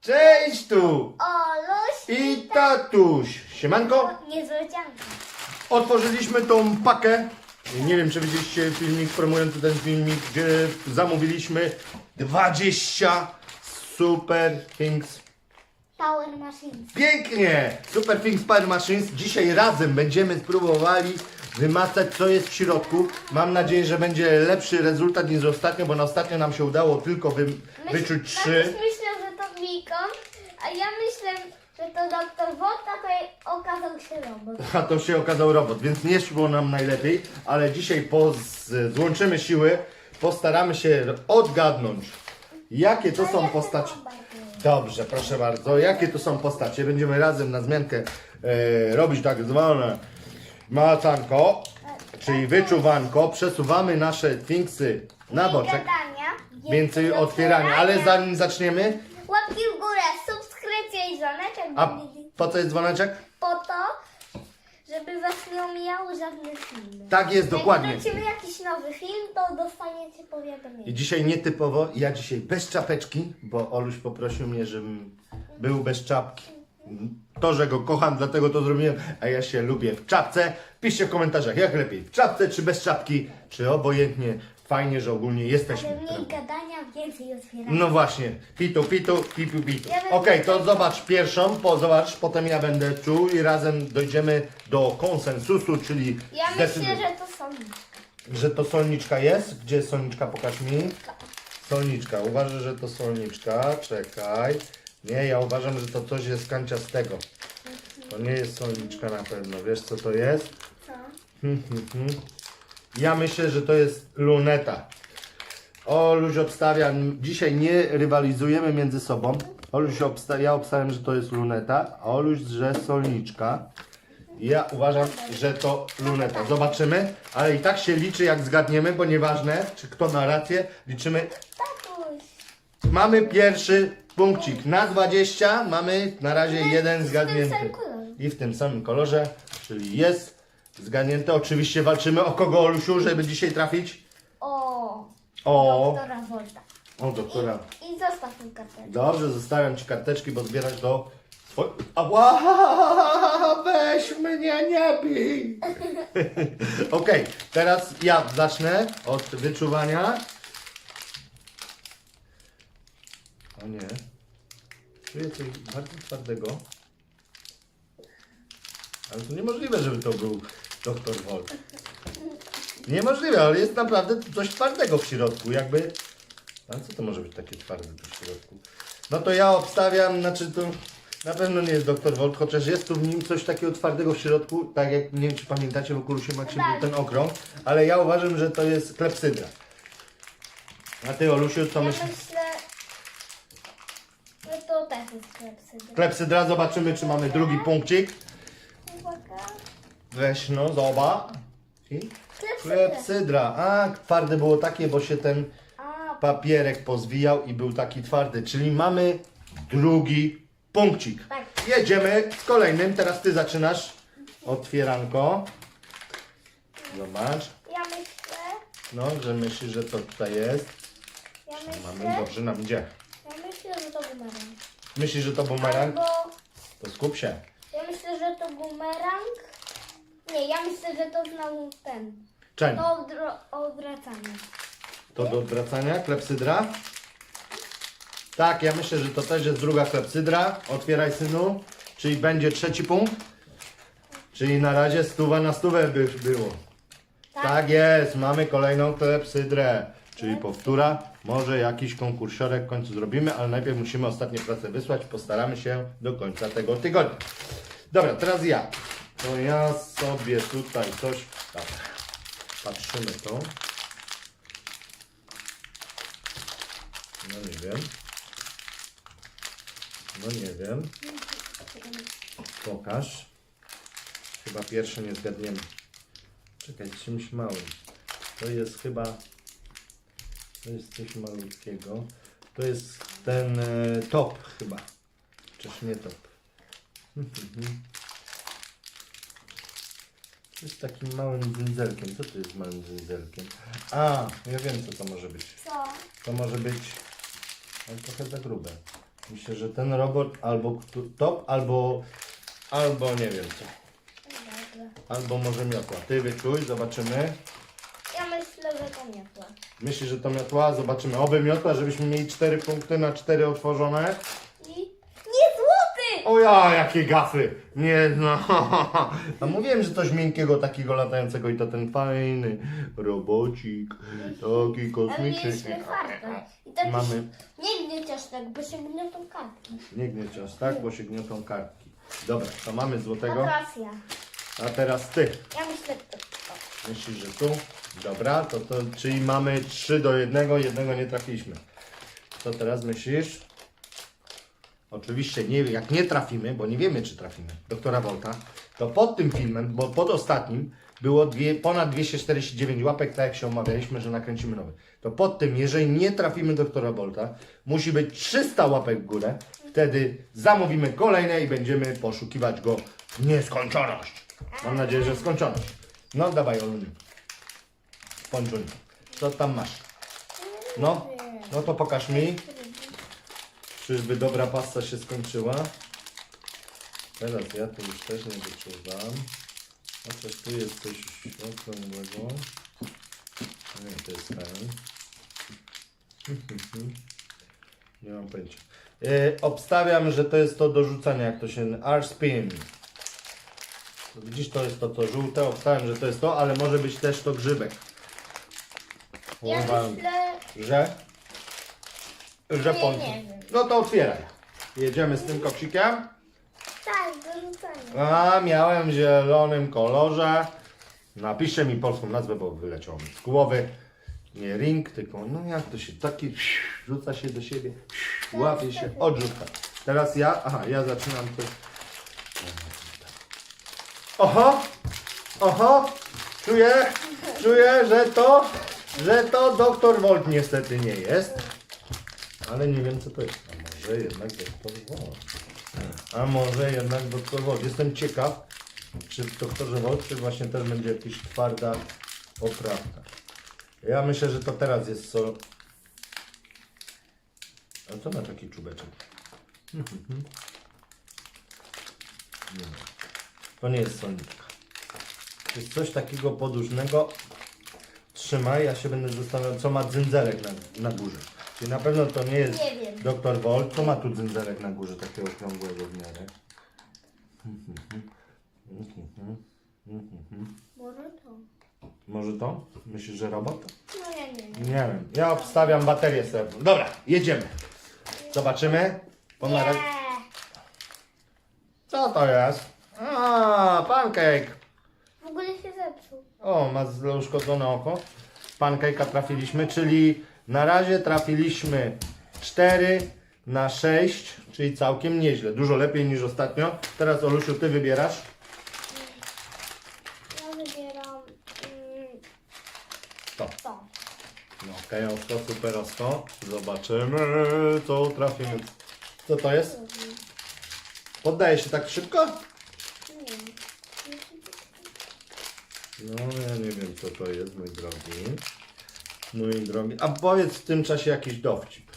Cześć tu! Oluś I tatuś! Siemanko! Niespodzianka. Otworzyliśmy tą pakę. Nie wiem, czy widzieliście filmik, promujący ten filmik, gdzie zamówiliśmy 20 Super Things. Power Machines. Pięknie! Super Things Power Machines. Dzisiaj razem będziemy spróbowali wymacać, co jest w środku. Mam nadzieję, że będzie lepszy rezultat niż ostatnio, bo na ostatnio nam się udało tylko wy, wyczuć trzy. Wikon, a ja myślę, że to doktor Wota, to okazał się robot. A to się okazał robot, więc nie szło nam najlepiej, ale dzisiaj po z, złączymy siły, postaramy się odgadnąć, jakie to są postacie. Dobrze, proszę bardzo, jakie to są postacie. Będziemy razem na zmiankę e, robić tak zwane macanko, czyli wyczuwanko. Przesuwamy nasze thinksy na boczek. Gadania. Więcej otwierania, ale zanim zaczniemy, Łapki w górę, subskrypcja i dzwoneczek. a będzie po co jest dzwoneczek? Po to, żeby was nie omijały żadne filmy. Tak jest, dokładnie. Jak wrócimy jakiś nowy film, to dostaniecie I powiadomienie. dzisiaj nietypowo, ja dzisiaj bez czapeczki, bo Oluś poprosił mnie, żebym był bez czapki. To, że go kocham, dlatego to zrobiłem, a ja się lubię w czapce. Piszcie w komentarzach, jak lepiej, w czapce czy bez czapki, czy obojętnie. Fajnie, że ogólnie jesteśmy. Ale mniej gadania, więcej otwierania. No właśnie, pitu, pitu, pitu, pitu. Ja będę- Okej, to zobacz pierwszą, po, zobacz, potem ja będę czuł i razem dojdziemy do konsensusu, czyli Ja myślę, że to są że to solniczka jest? Gdzie jest solniczka? Pokaż mi. Solniczka. Uważaj, że to solniczka. Czekaj. Nie, ja uważam, że to coś jest kanciastego. To nie jest solniczka na pewno. Wiesz co to jest? co? Hmm, hmm, hmm. Ja myślę, że to jest luneta. Oluś obstawia, dzisiaj nie rywalizujemy między sobą. Oluś obsta, ja obstawiam, że to jest luneta, a Oluś, że solniczka. Ja uważam, że to luneta. Zobaczymy, ale i tak się liczy jak zgadniemy, bo nieważne, czy kto ma rację, liczymy. Mamy pierwszy punkcik. Na 20 mamy na razie jeden zgadnięty. I w tym samym kolorze, czyli jest zgadnięte. Oczywiście walczymy o kogo, Olusiu, żeby dzisiaj trafić? O. O, Doktora Volta. o doktora. I zostaw tę karteczkę. Dobrze, zostawiam Ci karteczki, bo zbierać do... Oj, Ała, weź mnie, nie bij! Okej, teraz ja zacznę od wyczuwania. O nie. Czuję coś bardzo twardego. Ale to niemożliwe, żeby to był doktor Volt. Niemożliwe, ale jest naprawdę coś twardego w środku, jakby... A co to może być takie twarde w środku? No to ja obstawiam, znaczy to na pewno nie jest doktor Volt, chociaż jest tu w nim coś takiego twardego w środku, tak jak nie wiem czy pamiętacie w Okulusie Maxie był ten okrąg, ale ja uważam, że to jest klepsydra. A ty Olusiu, co Ja myślisz? myślę, że to też jest klepsydra. Klepsydra, zobaczymy czy mamy drugi punkcik. Weź no, zobacz. I? Klepsydra. A twarde było takie, bo się ten A, papierek pozwijał i był taki twardy, czyli mamy drugi punkcik. Tak. Jedziemy z kolejnym, teraz ty zaczynasz otwieranko. Zobacz, ja myślę, no, że myślisz, że to tutaj jest. ja Mamy, myślę, dobrze nam idzie. ja myślę, że to bumerang. Myślisz, że to bumerang? Albo, To skup się. ja myślę, że to bumerang. Nie, ja myślę, że to znowu ten. Czeń, To odro- odwracanie. to do odwracania, klepsydra. Tak, ja myślę, że to też jest druga klepsydra. Otwieraj synu, czyli będzie trzeci punkt. Czyli na razie stuwa na stówę by było. Tak jest, mamy kolejną klepsydrę, czyli powtóra. Może jakiś konkursiorek w końcu zrobimy, ale najpierw musimy ostatnie prace wysłać. Postaramy się do końca tego tygodnia. Dobra, teraz ja. To ja sobie tutaj coś... Tak. Patrzymy to. No nie wiem. No nie wiem. Pokaż. Chyba pierwsze nie zgadniemy. Czekaj, czymś małym. To jest chyba. To jest coś malutkiego. To jest ten e, top chyba. Czyż nie top. To jest takim małym dzyndzelkiem. Co to jest małym dzyndzelkiem? A, ja wiem co to może być. Co? To może być ale trochę za grube. Myślę, że ten robot albo top, albo, albo nie wiem co. Dobra. Albo może miotła. Ty wyczuj, zobaczymy. Ja myślę, że to miotła. Myślisz, że to miotła? Zobaczymy. Oby miotła, żebyśmy mieli 4 punkty na 4 otworzone. Ja, jakie gafy! Nie no. A mówiłem, że coś miękkiego, takiego latającego i to ten fajny robocik. Taki Ale kosmiczny. mieliśmy farta. I tak Mamy. Nie gnieciasz tak, bo się gniotą kartki. Nie gnieciasz, tak? Bo się gniotą kartki. Dobra, to mamy A złotego. teraz ja. A teraz ty. Ja myślę, to. Myślisz, że tu? Dobra, to, to czyli mamy 3 do 1, jednego nie trafiliśmy. Co teraz myślisz? Oczywiście nie, jak nie trafimy, bo nie wiemy czy trafimy, doktora Volta, to pod tym filmem, bo pod ostatnim było dwie, ponad 249 łapek, tak jak się omawialiśmy, że nakręcimy nowy. To pod tym, jeżeli nie trafimy doktora Volta, musi być 300 łapek w górę, wtedy zamówimy kolejne i będziemy poszukiwać go w nieskończoność. Mam nadzieję, że skończoność. No dawaj Oluniu. Pończuń. Co tam masz? No, no to pokaż mi. Czyżby dobra pasta się skończyła? Teraz ja tu już też nie wyczuwam. Chociaż tu jest coś okrągłego. Nie, to jest ten. Nie mam pojęcia. E, obstawiam, że to jest to do rzucania, jak to się... R-spin. Widzisz, to jest to, to żółte. Obstawiam, że to jest to, ale może być też to grzybek. Ja Uważam, myślę... że... Że Nie, nie wiem. No to otwieraj. Jedziemy z tym koksikiem. Tak, do rzucania. A, miałem w zielonym kolorze. Napiszę mi polską nazwę, bo wyleciało mi z głowy. Nie ring, tylko no jak to się taki rzuca się do siebie, łapie się, odrzuca. Teraz ja, aha, ja zaczynam to. Oho, oho, czuję, czuję, że to, że to doktor Volt niestety nie jest. Ale nie wiem co to jest. A może jednak doktor Volt. A może jednak doktor Volt. Jestem ciekaw, czy w doktorze Volt, czy właśnie też będzie jakaś twarda oprawka. Ja myślę, że to teraz jest sol. A co ma taki czubeczek? Nie. To nie jest solniczka. To jest coś takiego podłużnego. Trzymaj, ja się będę zastanawiał, co ma dzyndzerek na, na górze. Czyli na pewno to nie jest Nie wiem. doktor Volt. Co ma tu dzyndzerek na górze, takiego okrągłego w miarę? Może to. Może to? Myślisz, że robot? No ja nie wiem. Nie wiem. Ja obstawiam baterię srebrną. Dobra, jedziemy. Zobaczymy. Po na razie- Nie. Co to jest? A, pancake. W ogóle się zepsuł. O, ma uszkodzone oko. Pancake'a trafiliśmy, czyli na razie trafiliśmy 4 na 6, czyli całkiem nieźle. Dużo lepiej niż ostatnio. Teraz Olusiu, ty wybierasz. Ja wybieram mm, To. to. No, kajowsko, superowsko. Zobaczymy, co trafimy. Co to jest? Poddaje się tak szybko? Nie. No, ja nie wiem, co to jest, mój drogi. Mój drogi. A powiedz w tym czasie jakiś dowcip.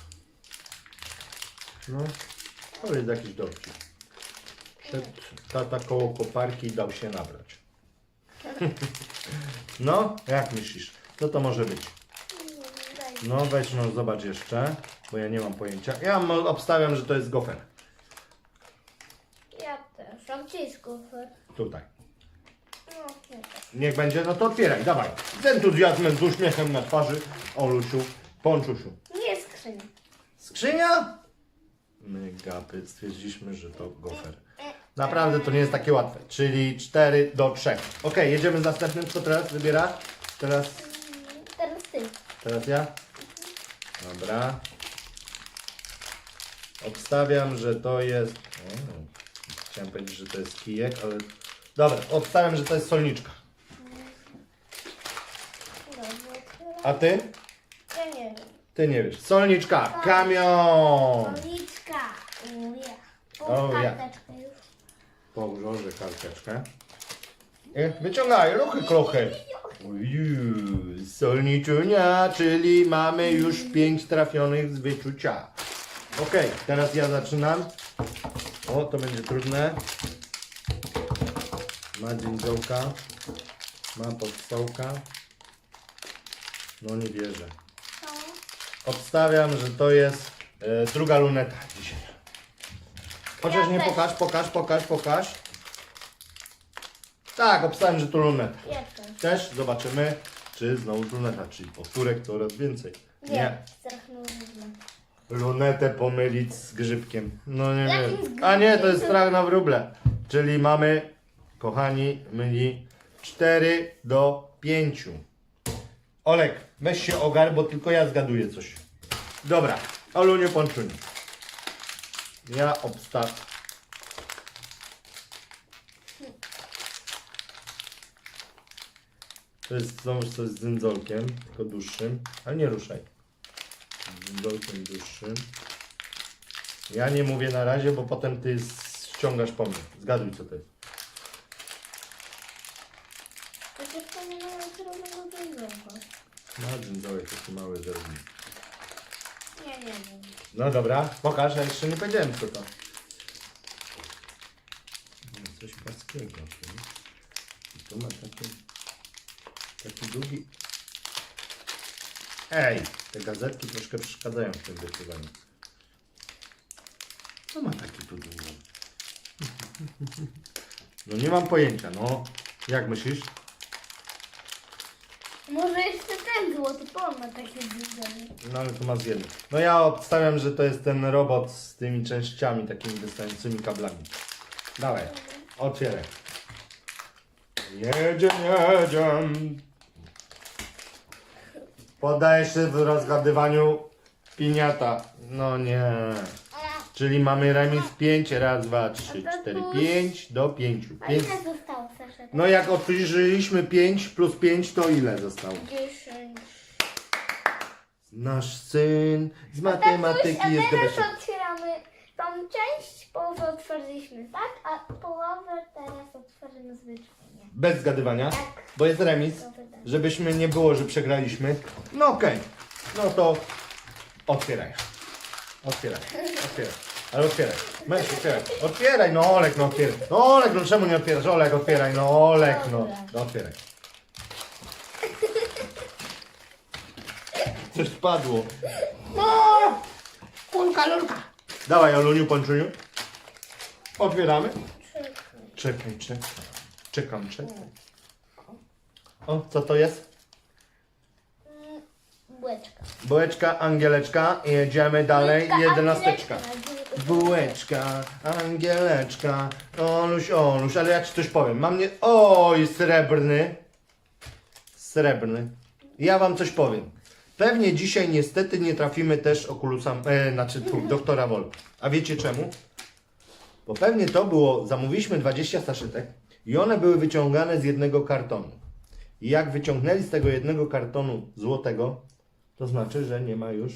No, powiedz jakiś dowcip. Szedł tata koło koparki dał się nabrać. No, jak myślisz? Co to może być? No, weź no, zobacz jeszcze, bo ja nie mam pojęcia. Ja mo- obstawiam, że to jest gofer. Ja też. A gdzie jest kufer? Tutaj. Niech będzie, no to otwieraj, dawaj. Z entuzjazmem, z uśmiechem na twarzy. Olusiu, Ponczusiu. Nie skrzynia. Skrzynia? My gapy stwierdziliśmy, że to gofer. Naprawdę to nie jest takie łatwe. Czyli 4 do 3. Ok, jedziemy z następnym. Co teraz wybiera? Teraz, Teraz ty. teraz ja? Dobra. Obstawiam, że to jest. O, chciałem powiedzieć, że to jest kijek, ale. Dobra, obstawiam, że to jest solniczka. Dobra, otwieram. A ty? Ja nie wiem. Ty nie wiesz. Solniczka, kamion! Policzka. Uja. O, ja. karteczkę już. Położę karteczkę. I wyciągaj, ruchy klochy. Uju, Solniczunia, czyli mamy już pięć trafionych z wyczucia. Okej, teraz ja zaczynam. O, to będzie trudne. Ma dzięciołka. Ma podstołka. No nie wierzę. Obstawiam, że to jest e, druga luneta dzisiaj. Chociaż Ja nie też. pokaż, pokaż, pokaż, pokaż. Tak, obstawiam, że to luneta. Ja też. Też zobaczymy, czy znowu luneta, czyli powtórek coraz więcej. Nie. Strach na Lunetę pomylić z grzybkiem. No nie Jakim wiem. A nie, to grzybkiem? jest strach na wróble. Czyli mamy, kochani, myli 4 do 5. Olek, weź się ogar, bo tylko ja zgaduję coś. Dobra, Oluniu Pączuniu. Ja obstawiam. To jest znowu coś z dzyndzolkiem, tylko dłuższym, ale nie ruszaj. Z dzyndzolkiem dłuższym. Ja nie mówię na razie, bo potem ty ściągasz po mnie. Zgaduj co to jest. Przecież to nie ma żadnego dzwonka. No, dzyndzolek taki mały zrobił. Nie, nie wiem. No dobra, pokaż, ja jeszcze nie powiedziałem co to. No, Coś płaskiego. tu. I tu ma taki, taki długi... Ej, te gazetki troszkę przeszkadzają w tym wykrywaniu. No ma taki tu długi. No nie mam pojęcia, no. Jak myślisz? Może jeszcze ten złoty pol ma takie widzenie. No ale to ma z jednym. No ja obstawiam, że to jest ten robot z tymi częściami takimi wystającymi kablami. Dawaj, otwieraj. Jedzie, jedzie. Podajesz się w rozgadywaniu piniata. No nie. Czyli mamy remis 5, raz, dwa, trzy, cztery, pięć do pięciu. A Pięć. ile zostało, Sasza? No jak otworzyliśmy 5 plus 5 to ile zostało? Dziesięć. Nasz syn z matematyki a jest teraz otwieramy tą część, połowę otworzyliśmy, tak? A połowę teraz otworzymy zwyczajnie. Bez zgadywania, Tak. bo jest remis, żebyśmy nie było, że przegraliśmy. No okej, no to otwieraj. Otwieraj, otwieraj. Ale otwieraj. Męż, otwieraj. Otwieraj, no Olek, no otwieraj. No Olek, no czemu nie otwierasz? Olek, otwieraj, no Olek, no. No otwieraj. Coś spadło. Kulka, lulka. Dawaj, Oluniu, Pączuniu. Otwieramy. Czekaj. Czekaj, czekaj. Czekam, czekaj. O, co to jest? Bułeczka. Bułeczka, angieleczka. Jedziemy dalej. Bułeczka, Jedenasteczka. angieleczka. Bułeczka, angieleczka. Oluś, Oluś, ale ja ci coś powiem. Mam nie... Oj, srebrny. Srebrny. Ja wam coś powiem. Pewnie dzisiaj niestety nie trafimy też okulusa, e, znaczy tu, doktora Wol. A wiecie czemu? Bo pewnie to było, zamówiliśmy 20 saszetek i one były wyciągane z jednego kartonu. I jak wyciągnęli z tego jednego kartonu złotego, to znaczy, że nie ma już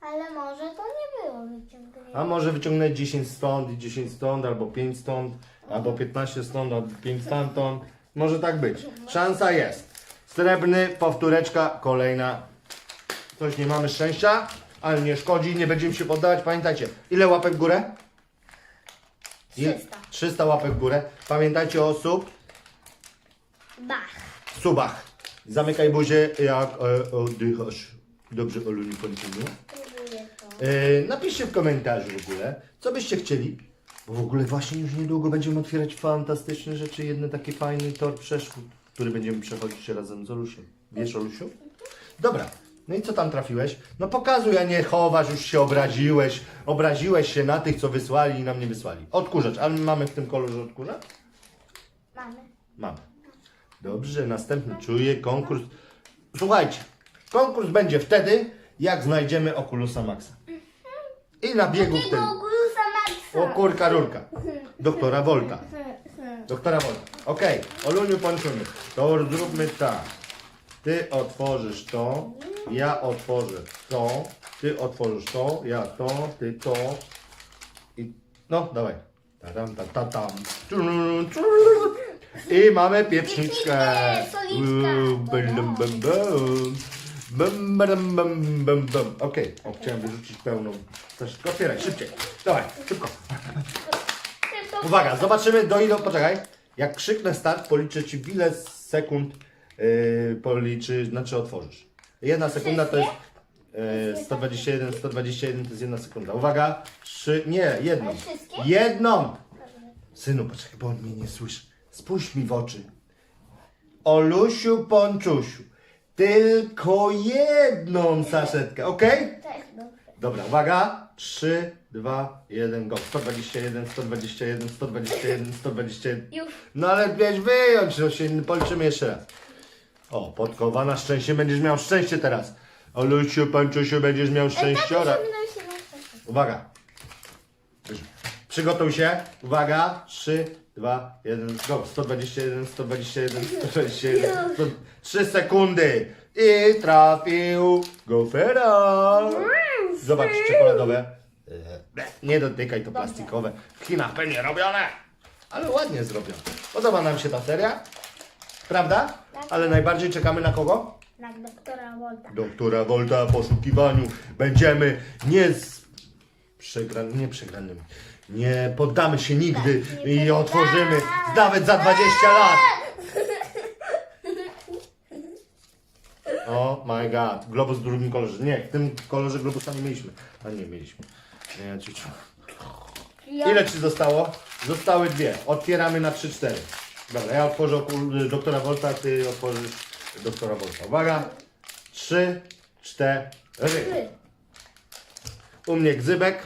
Ale może to nie było wyciągnięte. a może wyciągnąć 10 stąd i 10 stąd, albo 5 stąd, albo 15 stąd, albo 5 stamtąd. Może tak być. Szansa jest. Srebrny, powtóreczka, kolejna. Coś nie mamy szczęścia, ale nie szkodzi, nie będziemy się poddawać. Pamiętajcie, ile łapek w górę? Ile? 300. 300 łapek w górę. Pamiętajcie o sub, Bach. subach. Zamykaj buzię, jak e, oddychasz. Dobrze, Oluni, kończymy. Próbuję to. E, napiszcie w komentarzu w ogóle, co byście chcieli. Bo w ogóle właśnie już niedługo będziemy otwierać fantastyczne rzeczy. Jedne taki fajny tor przeszkód, który będziemy przechodzić razem z Olusiem. Wiesz, Olusiu? Dobra. No i co tam trafiłeś? No pokazuj, a nie chowasz, już się obraziłeś. Obraziłeś się na tych, co wysłali i nam nie wysłali. Odkurzacz. Ale mamy w tym kolorze odkurzacz? Mamy. Mamy. Dobrze, następny czuję konkurs. Słuchajcie, konkurs będzie wtedy, jak znajdziemy Oculusa Maxa. I na biegu wtedy. ogulusa Maxa. O kurka rurka. Doktora Volta. Doktora Volta. Okej, Oluniu Pańczuniu. To zróbmy tak. Ty otworzysz to, ja otworzę to, ty otworzysz to, ja to, ty to. I no, dawaj. Taram, ta, ta, tam. I mamy pieprzniczkę. Uuu, bum, chciałem wyrzucić pełną. Też otwieraj, szybciej. Dawaj, szybko. Uwaga, zobaczymy do ile. Poczekaj. Jak krzyknę start, policzę ci ile sekund yy, policzy, znaczy otworzysz. Jedna sekunda to jest yy, 121, 121 to jest jedna sekunda. Uwaga, trzy, nie, jedną. Ale wszystkie? Jedną! Synu, poczekaj, bo on mnie nie słyszy. Spójrz mi w oczy. Olusiu, Ponczusiu, tylko jedną saszetkę, okej? Tak. Dobra, uwaga. 3, 2, 1, go. 121, 121, 121, 121. Już. No ale wiesz, wyjąć, no się policzymy jeszcze raz. O, podkowa na szczęście, będziesz miał szczęście teraz. Olusiu, Panczusiu, będziesz miał szczęściora. Tak, szczęście. Uwaga. Przygotuj się. Uwaga. 3, 2, 1, go. 121, 121, 121. 100, 3 sekundy. I trafił gofera. Zobacz, czekoladowe. E, Nie dotykaj, to plastikowe. W Chinach pewnie robione. Ale ładnie zrobione. Podoba nam się ta seria. Prawda? Ale najbardziej czekamy na kogo? Na doktora Volta. doktora Volta w poszukiwaniu. Będziemy nie z przegranymi, nie przegranymi. Nie poddamy się nigdy Tak, i poddamy. otworzymy nawet za 20 lat. O my god, globus w drugim kolorze. Nie, w tym kolorze globusa nie mieliśmy. A nie mieliśmy. Nie, ciuciu. Ile ci zostało? Zostały dwie. Otwieramy na 3-4. Dobra, ja otworzę okul- doktora Volta, ty otworzysz doktora Volta. Uwaga. 3, 4. Trzy. U mnie gzybek.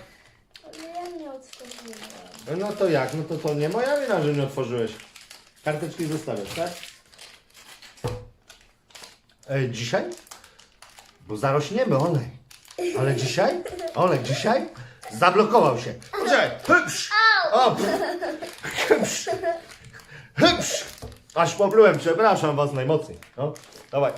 Ale ja nie otworzyłam. No to jak? No to to nie moja wina, że nie otworzyłeś. Karteczki zostawiasz, tak? E, dzisiaj? Bo zarośniemy, Olej. Ale dzisiaj? Olej, dzisiaj? Zablokował się. Poczekaj. Hypsz! O! Hypsz! Hypsz! Aż poplułem, przepraszam was najmocniej. No, dawaj.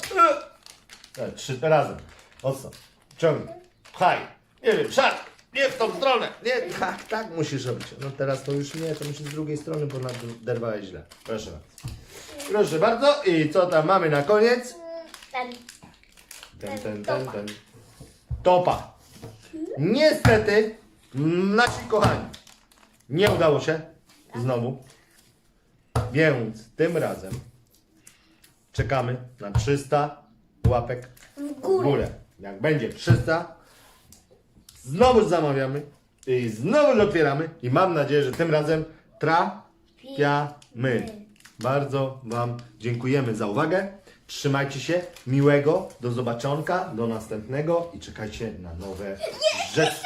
E, Trzy razem. Mocno. Ciągnij. Pchaj. Nie wiem, szarp. Nie w tą stronę. Nie, tak, tak musisz robić. No teraz to już nie, to musisz z drugiej strony, bo naderwałeś źle. Proszę bardzo. Proszę bardzo. I co tam mamy na koniec? Ten. Ten, ten, ten, ten. Topa. Niestety, nasi kochani, nie udało się znowu. Więc tym razem czekamy na 300 łapek W górę. górę. Jak będzie 300, znowu zamawiamy i znowu otwieramy i mam nadzieję, że tym razem trafiamy. Bardzo Wam dziękujemy za uwagę. Trzymajcie się, miłego, do zobaczonka, do następnego i czekajcie na nowe rzeczy.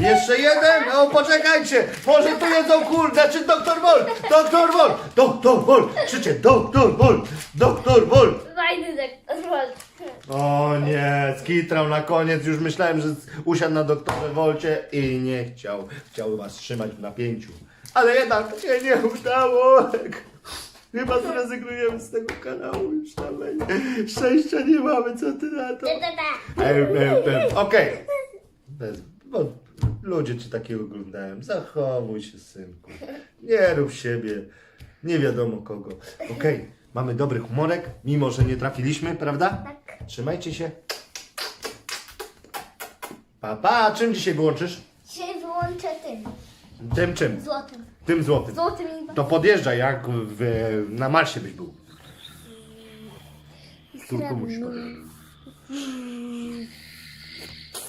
Jeszcze jeden? No poczekajcie! Może tu jedzą kurde, czy doktor Wol? Doktor Wol! Doktor Wol! Krzyczcie, doktor Wol! Doktor Wol! Fajny doktor Volta. O nie, skitrał na koniec, już myślałem, że usiadł na doktorze Wolcie i nie chciał. Chciał was trzymać w napięciu. Ale jednak się nie udało. Chyba zrezygnujemy z tego kanału już dalej. Szczęścia nie mamy, co ty na to? Okej. Bez- Bo ludzie ci takiego oglądają. Zachowuj się, synku. Nie rób siebie. Nie wiadomo kogo. Okej, mamy dobry humorek, mimo że nie trafiliśmy, prawda? Tak. Trzymajcie się. Pa, pa. Czym dzisiaj wyłączysz? Dzisiaj wyłączę tym. Tym czym? Złotym. Tym złotym. Złotym i To podjeżdżaj, jak w, na Marsie byś był. Córką musisz podjeżdżać.